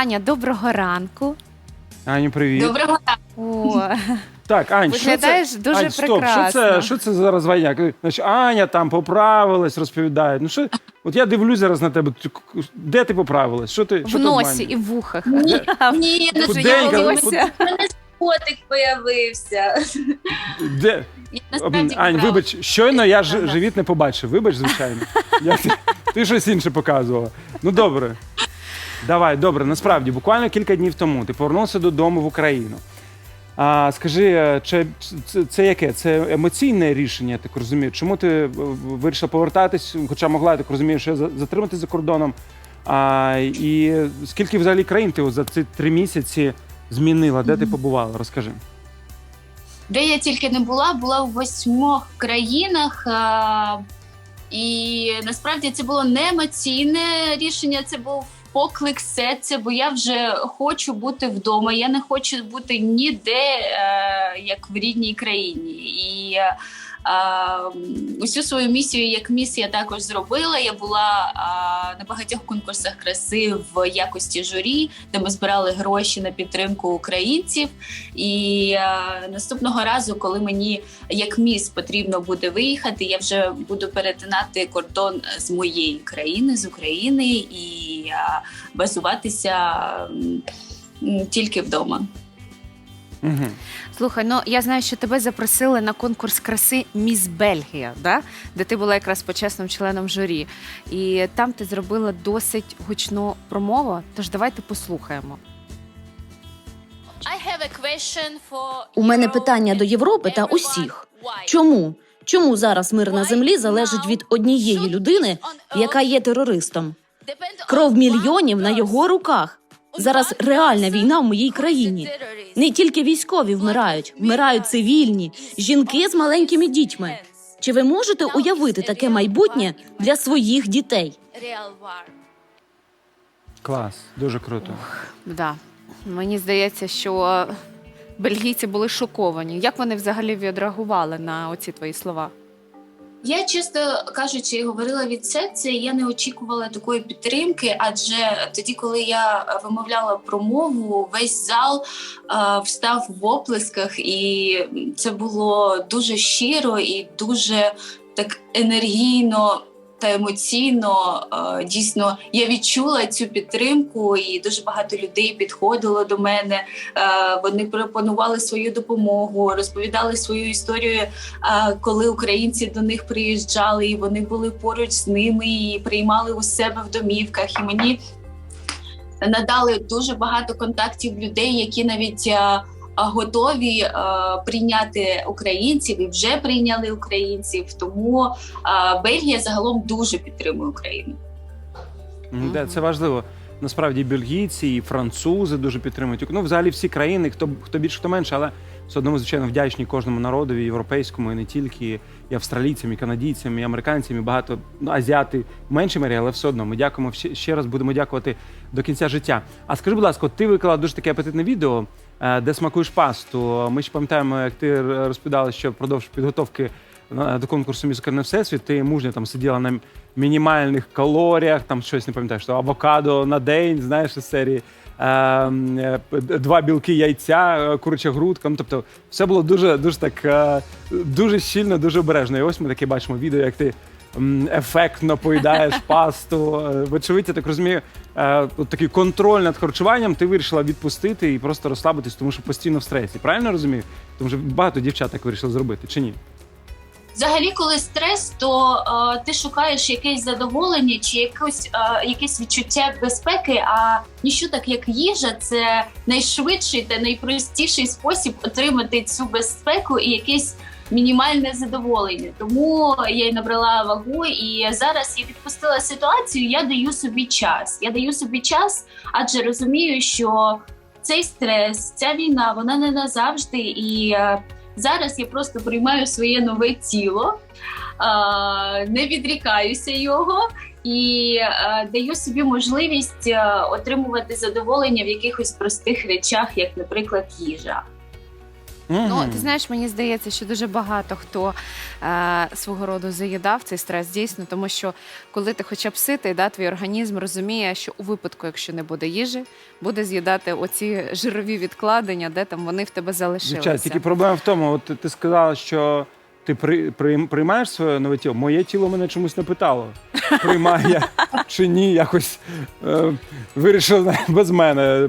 Аня, доброго ранку. Аню, привіт. Доброго ранку. О, Так, Ань, що це? Виглядаєш дуже Ань, стоп, що це, що це за розвайняк? Значить, Аня там поправилась, розповідає. Ну що, от я дивлюсь зараз на тебе. ти к- Де ти поправилась? Що ти в що ти носі обманюєш? і в вухах. Ні, ні, не Худенька, волосся. У мене котик появився. Де? Я насправді Ань, вибач, щойно я ж, Ага. живіт не побачив. Вибач, звичайно. Я, ти, ти щось інше показувала. Ну добре. Давай, добре, насправді, буквально кілька днів тому ти повернувся додому в Україну. А, скажи, е, чи, це, це яке? Це емоційне рішення, я так розумію? Чому ти е, вирішила повертатись, хоча могла, я так розумію, що за- затриматись за кордоном? А, і скільки взагалі країн ти за ці три місяці змінила? Де ти побувала? Розкажи. Де я тільки не була, була в восьмох країнах. А, і насправді це було не емоційне рішення, це був поклик серця, бо я вже хочу бути вдома. Я не хочу бути ніде, е, як в рідній країні. І е, усю свою місію як міс я також зробила. Я була на багатьох конкурсах краси в якості журі, де ми збирали гроші на підтримку українців. І наступного разу, коли мені як міс потрібно буде виїхати, я вже буду перетинати кордон з моєї країни, з України, і базуватися тільки вдома. Угу. Слухай, ну я знаю, що тебе запросили на конкурс краси Міс Бельгія, да? де ти була якраз почесним членом журі. І там ти зробила досить гучну промову. Тож давайте послухаємо. У мене питання до Європи та усіх. Чому? Чому зараз мир на землі залежить від однієї людини, яка є терористом? Кров мільйонів на його руках. Зараз реальна війна в моїй країні. Не тільки військові вмирають, вмирають цивільні, жінки з маленькими дітьми. Чи ви можете уявити таке майбутнє для своїх дітей? Клас, дуже круто. Да. Мені здається, що бельгійці були шоковані. Як вони взагалі відреагували на оці твої слова? Я чесно кажучи, говорила від серця. Я не очікувала такої підтримки, адже тоді, коли я вимовляла промову, весь зал е, встав в оплесках, і це було дуже щиро і дуже так енергійно. Та емоційно е, дійсно я відчула цю підтримку, і дуже багато людей підходило до мене. Е, Вони пропонували свою допомогу, розповідали свою історію коли українці до них приїжджали, і вони були поруч з ними і приймали у себе в домівках. І мені надали дуже багато контактів людей, які навіть готові а, прийняти українців і вже прийняли українців. Тому а, Бельгія загалом дуже підтримує Україну. Да, це важливо. Насправді бельгійці, і французи дуже підтримують. Ну, взагалі всі країни, хто хто більше, хто менше, але все одно звичайно вдячні кожному народові, європейському, і не тільки і австралійцям, і канадійцям, і американцям, і багато ну, азіати в меншій мері, але все одно ми дякуємо ще, ще раз будемо дякувати до кінця життя. А скажи, будь ласка, ти виклала дуже таке апетитне відео, е, де смакуєш пасту. Ми ще пам'ятаємо, як ти розповідала, що впродовж підготовки до конкурсу «Музикальний всесвіт ти мужньо там сиділа на мінімальних калоріях, там щось не пам'ятаєш, що авокадо на день, знаєш, із серії. ем, е, Два білки яйця, е, куряча грудка. Ну, тобто, все було дуже, дуже так е, дуже щільно, дуже обережно. І ось ми таке бачимо відео, як ти ефектно поїдаєш пасту. Е, Вочевидь, я так розумію, е, такий контроль над харчуванням ти вирішила відпустити і просто розслабитись, тому що постійно в стресі. Правильно розумію? Тому що багато дівчат так вирішили зробити, чи ні? Взагалі, коли стрес, то е, ти шукаєш якесь задоволення чи якось, е, якесь відчуття безпеки. А ніщо так як їжа, це найшвидший та найпростіший спосіб отримати цю безпеку і якесь мінімальне задоволення. Тому я й набрала вагу, і зараз я відпустила ситуацію. Я даю собі час. Я даю собі час, адже розумію, що цей стрес, ця війна, вона не назавжди і. е, Зараз я просто приймаю своє нове тіло, не відрікаюся його і е, даю собі можливість е, отримувати задоволення в якихось простих речах, як, наприклад, їжа. Ну, ти знаєш, мені здається, що дуже багато хто е, свого роду заїдав цей стрес дійсно, тому що коли ти хоча б ситий, да, твій організм розуміє, що у випадку, якщо не буде їжі, буде з'їдати оці жирові відкладення, де там вони в тебе залишилися. Дівчат, тільки проблема в тому, от ти- сказала, що ти при, при, приймаєш своє нове тіло. Моє тіло мене чомусь не питало. Приймаю я чи ні, якось е, вирішив без мене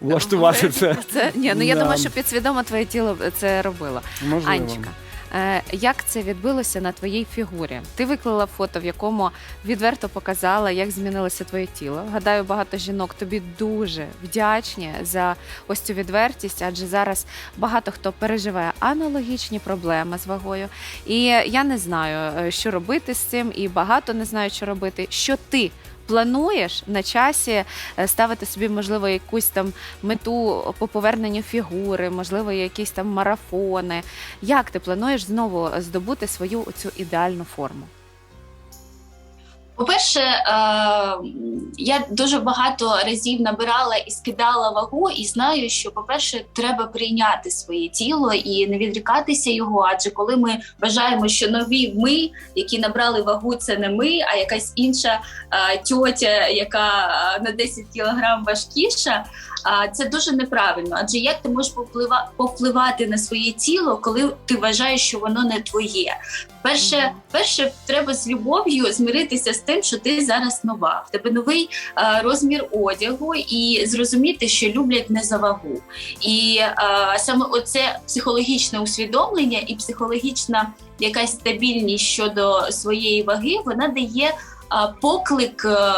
влаштувати це. Це ні, ну я Да. думаю, що підсвідомо твоє тіло це робило. Можливо. Анечка, е, як це відбилося на твоїй фігурі? Ти виклала фото, в якому відверто показала, як змінилося твоє тіло. Гадаю, багато жінок тобі дуже вдячні за ось цю відвертість, адже зараз багато хто переживає аналогічні проблеми з вагою. І я не знаю, е, що робити з цим, і багато не знають, що робити. Що ти? Плануєш на часі е, ставити собі, можливо, якусь там мету по поверненню фігури, можливо, якісь там марафони. Як ти плануєш знову здобути свою цю ідеальну форму? По-перше, е, я дуже багато разів набирала і скидала вагу, і знаю, що, по-перше, треба прийняти своє тіло і не відрікатися його. Адже коли ми вважаємо, що нові ми, які набрали вагу, це не ми, а якась інша е, тьотя, яка е, на 10 кілограм важкіша, це дуже неправильно. Адже як ти можеш повплива- повпливати на своє тіло, коли ти вважаєш, що воно не твоє? Перше, перше, треба з любов'ю змиритися з тим, що ти зараз нова. В тебе новий е, розмір одягу, і зрозуміти, що люблять не за вагу. І е, саме оце психологічне усвідомлення і психологічна якась стабільність щодо своєї ваги, вона дає. Поклик е,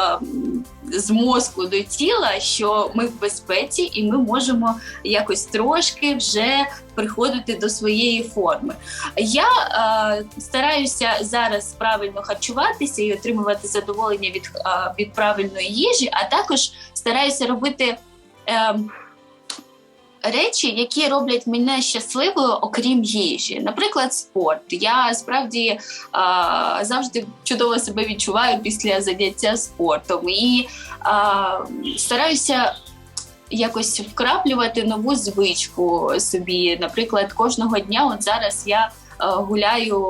з мозку до тіла, що ми в безпеці, і ми можемо якось трошки вже приходити до своєї форми. Я е, стараюся зараз правильно харчуватися і отримувати задоволення від, е, від правильної їжі, а також стараюся робити. Е, Речі, які роблять мене щасливою, окрім їжі, наприклад, спорт. Я справді а, завжди чудово себе відчуваю після заняття спортом і а, стараюся якось вкраплювати нову звичку собі. Наприклад, кожного дня, от зараз я е, гуляю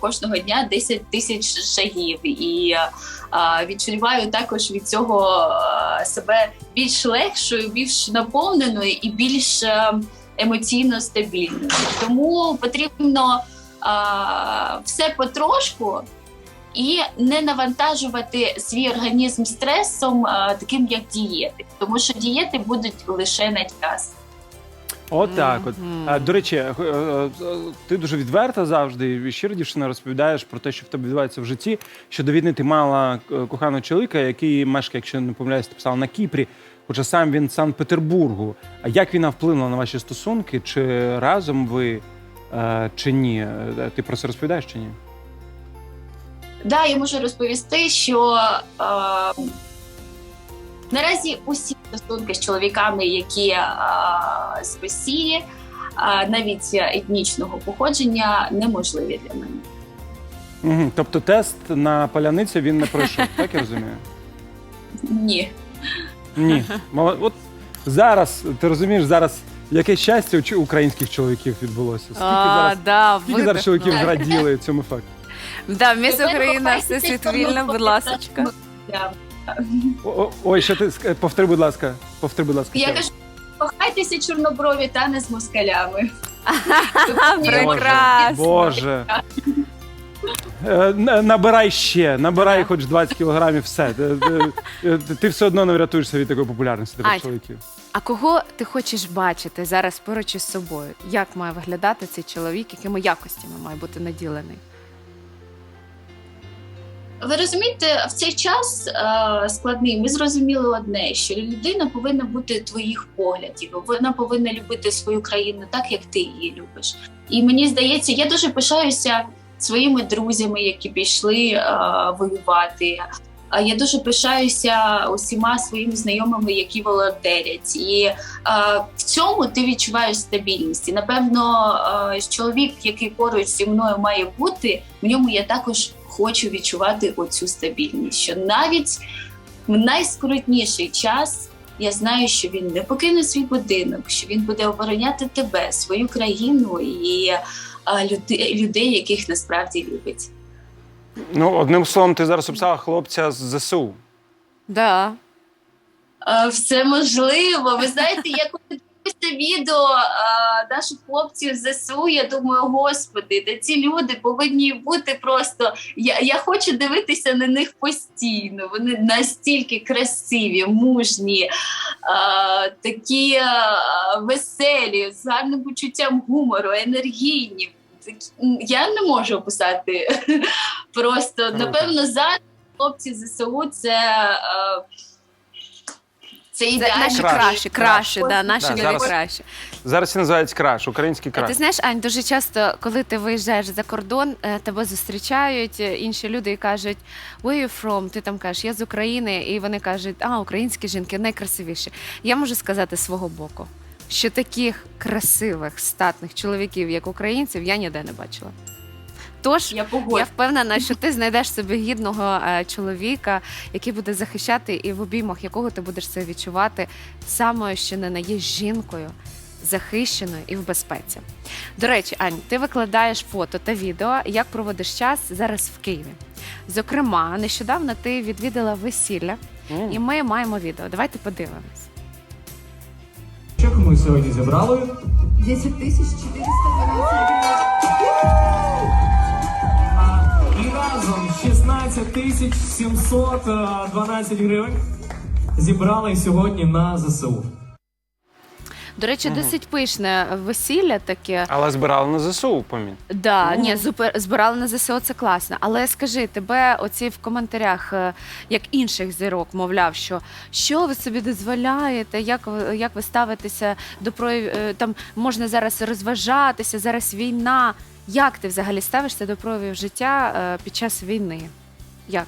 кожного дня 10 тисяч шагів і е, відчуваю також від цього е, себе більш легшою, більш наповненою і більш е, емоційно стабільною. Тому потрібно е, все потрошку. І не навантажувати свій організм стресом, е, таким як дієти, тому що дієти будуть лише на час. Отак, от. А, До речі, е, е, ти дуже відверта завжди і щиро дівчина розповідаєш про те, що в тебе відбувається в житті. Що до війни ти мала е, коханого чоловіка, який мешкає, якщо не помиляюсь, ти писала на Кіпрі, хоча сам він з Санкт-Петербургу. А як війна вплинула на ваші стосунки? Чи разом ви, е, чи ні? Е, Ти про це розповідаєш чи ні? Да, я можу розповісти, що е, наразі усі стосунки з чоловіками, які е, з Росії, е, навіть етнічного походження, неможливі для мене. Угу. Тобто тест на паляницю він не пройшов, так я розумію? Ні. Ні. Мало- От зараз, ти розумієш, зараз яке щастя у українських чоловіків відбулося. Скільки зараз, да, скільки зараз чоловіків Так. зраділи цьому факту? Да, міс Тепер Україна, кохайтеся, все світ тому вільно, будь що ласочка. Я, О- Ой, що ти повтори, будь ласка. Повтори, будь ласка. я раз. кажу, кохайтеся чорноброві та не з москалями. Прекрасно. Боже. Е, на- Набирай ще, набирай хоч 20 кілограмів, все. Е, е, е, Ти все одно не врятуєшся від такої популярності таких чоловіків. А кого ти хочеш бачити зараз поруч із собою? Як має виглядати цей чоловік, якими якостями має бути наділений? Ви розумієте, в цей час е, складний ми зрозуміли одне: що людина повинна бути твоїх поглядів, вона повинна любити свою країну так, як ти її любиш. І мені здається, я дуже пишаюся своїми друзями, які пішли е, воювати. А Я дуже пишаюся усіма своїми знайомими, які волонтерять, і е, в цьому ти відчуваєш стабільність. І напевно, е, чоловік, який поруч зі мною має бути, в ньому я також хочу відчувати оцю стабільність. Що навіть в найскрутніший час Я знаю, що він не покине свій будинок, що він буде обороняти тебе, свою країну і людей, яких насправді любить. Ну, одним словом, ти зараз описала хлопця з ЗСУ. Да. Все можливо. Ви знаєте, я коли дивлюся відео а, наших хлопців з ЗСУ, я думаю, господи, де ці люди повинні бути просто. Я, я хочу дивитися на них постійно. Вони настільки красиві, мужні, а, такі а, веселі, з гарним почуттям гумору, енергійні. Я не можу описати. Просто напевно зараз хлопці ЗСУ це. а, це ідеальні наші Краще. кращі, краще, да, наші Да, нові зараз- це називається краш, український А ти знаєш, Ань, дуже часто, коли ти виїжджаєш за кордон, е, тебе зустрічають е, інші люди і кажуть Where you from? Ти там кажеш, я з України, і вони кажуть, а українські жінки найкрасивіші. Я можу сказати з свого боку, що таких красивих, статних чоловіків, як українців, я ніде не бачила. Тож Я я впевнена, що ти знайдеш собі гідного е, чоловіка, який буде захищати, і в обіймах якого ти будеш себе відчувати самою, що не на є жінкою, захищеною і в безпеці. До речі, Ань, ти викладаєш фото та відео, як проводиш час зараз в Києві. Зокрема, нещодавно ти відвідала весілля, М. і ми маємо відео. Давайте подивимось. Що ми сьогодні зібрали? 10 тисяч 412 А, 11 тисяч 712 е, гривень зібрали сьогодні на ЗСУ. До речі, досить пишне весілля таке. Але збирали на ЗСУ помін. Да, ну. ні, зупер- збирали на ЗСУ. це класно. Але скажи, тебе оці в коментарях, е, як інших зірок, мовляв, що що ви собі дозволяєте, як ви, як ви ставитеся до прояв... Е, там можна зараз розважатися, зараз війна. Як ти взагалі ставишся до проявів життя під час війни? Як?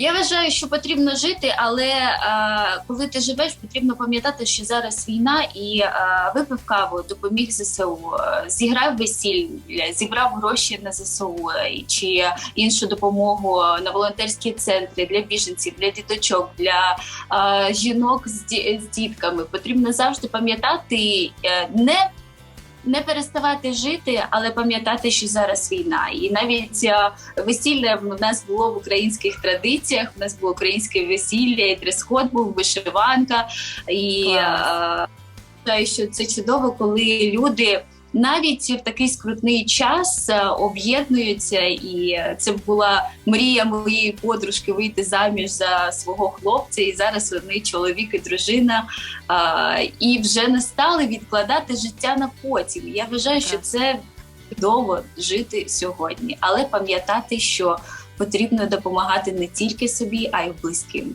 Я вважаю, що потрібно жити, але е, коли ти живеш, потрібно пам'ятати, що зараз війна і е, випив каву, допоміг ЗСУ, е, зіграв весілля, зібрав гроші на ЗСУ е, чи іншу допомогу на волонтерські центри для біженців, для діточок, для е, жінок з, ді- з дітками. Потрібно завжди пам'ятати е, не. Не переставати жити, але пам'ятати, що зараз війна, і навіть е, весілля в нас було в українських традиціях. У нас було українське весілля, і дрес-код був вишиванка. І Клас. е, вважаю, що це чудово, коли люди. Навіть в такий скрутний час е, об'єднуються, і це була мрія моєї подружки вийти заміж за свого хлопця. І зараз вони чоловік і дружина, і вже не стали відкладати життя на потім. Я вважаю, що це чудово жити сьогодні, але пам'ятати, що потрібно допомагати не тільки собі, а й близьким.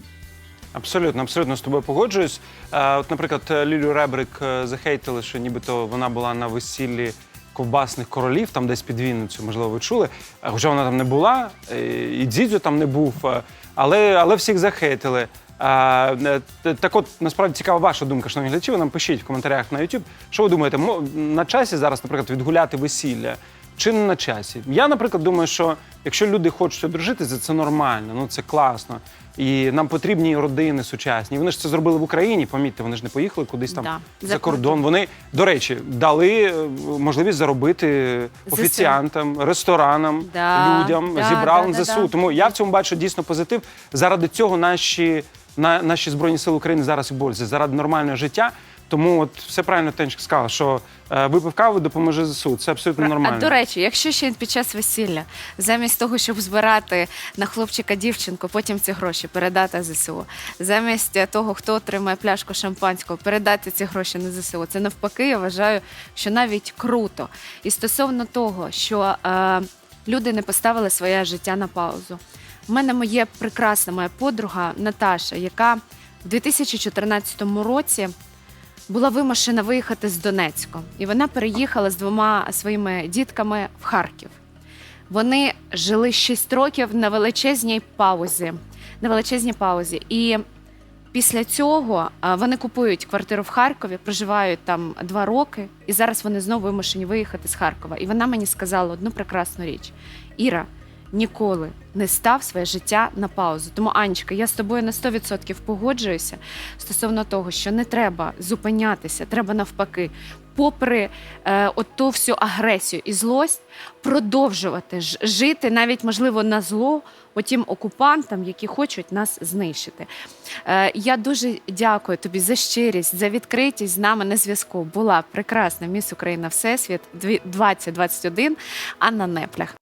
Абсолютно, абсолютно з тобою погоджуюсь. Е, от, наприклад, Лілю Ребрик е, захейтили, що нібито вона була на весіллі ковбасних королів, там десь під Вінницю, можливо, ви чули. Е, Хоча вона там не була, е, і Дзідзю там не був, е, але, але всіх захейтили. Е, е, Так от, насправді цікава ваша думка, шановні глядачі, ви нам пишіть в коментарях на YouTube. Що ви думаєте, мо- на часі зараз, наприклад, відгуляти весілля? Чи не на часі? Я, наприклад, думаю, що якщо люди хочуть одружитися, це нормально, ну це класно. І нам потрібні родини сучасні. Вони ж це зробили в Україні. Помітьте, вони ж не поїхали кудись там Да, за, за кордон. Вони, до речі, дали е, можливість заробити ЗСУ. офіціантам, ресторанам, Да, людям, да, зібрали да, да, ЗСУ. да. Тому я в цьому бачу дійсно позитив. Заради цього наші, на, наші збройні сили України зараз і борються заради нормального життя. Тому от все правильно Тенчик сказала, що е, випив каву, допоможе ЗСУ. Це абсолютно нормально. А до речі, якщо ще під час весілля, замість того, щоб збирати на хлопчика дівчинку, потім ці гроші передати ЗСУ, замість того, хто отримає пляшку шампанського, передати ці гроші на ЗСУ. Це навпаки, я вважаю, що навіть круто. І стосовно того, що е, люди не поставили своє життя на паузу. У мене моє прекрасна моя подруга Наташа, яка в 2014 році була вимушена виїхати з Донецька, і вона переїхала з двома своїми дітками в Харків. Вони жили 6 років на величезній паузі. На величезній паузі. І після цього вони купують квартиру в Харкові, проживають там два роки, і зараз вони знову вимушені виїхати з Харкова. І вона мені сказала одну прекрасну річ: Іра, ніколи не став своє життя на паузу. Тому, Анечка, я з тобою на 100% погоджуюся стосовно того, що не треба зупинятися, треба навпаки, попри е, от ту всю агресію і злость, продовжувати ж- жити, навіть можливо на зло отім окупантам, які хочуть нас знищити. Е, я дуже дякую тобі за щирість, за відкритість з нами на зв'язку. Була прекрасна міс Україна Всесвіт 2021 Анна Неплях.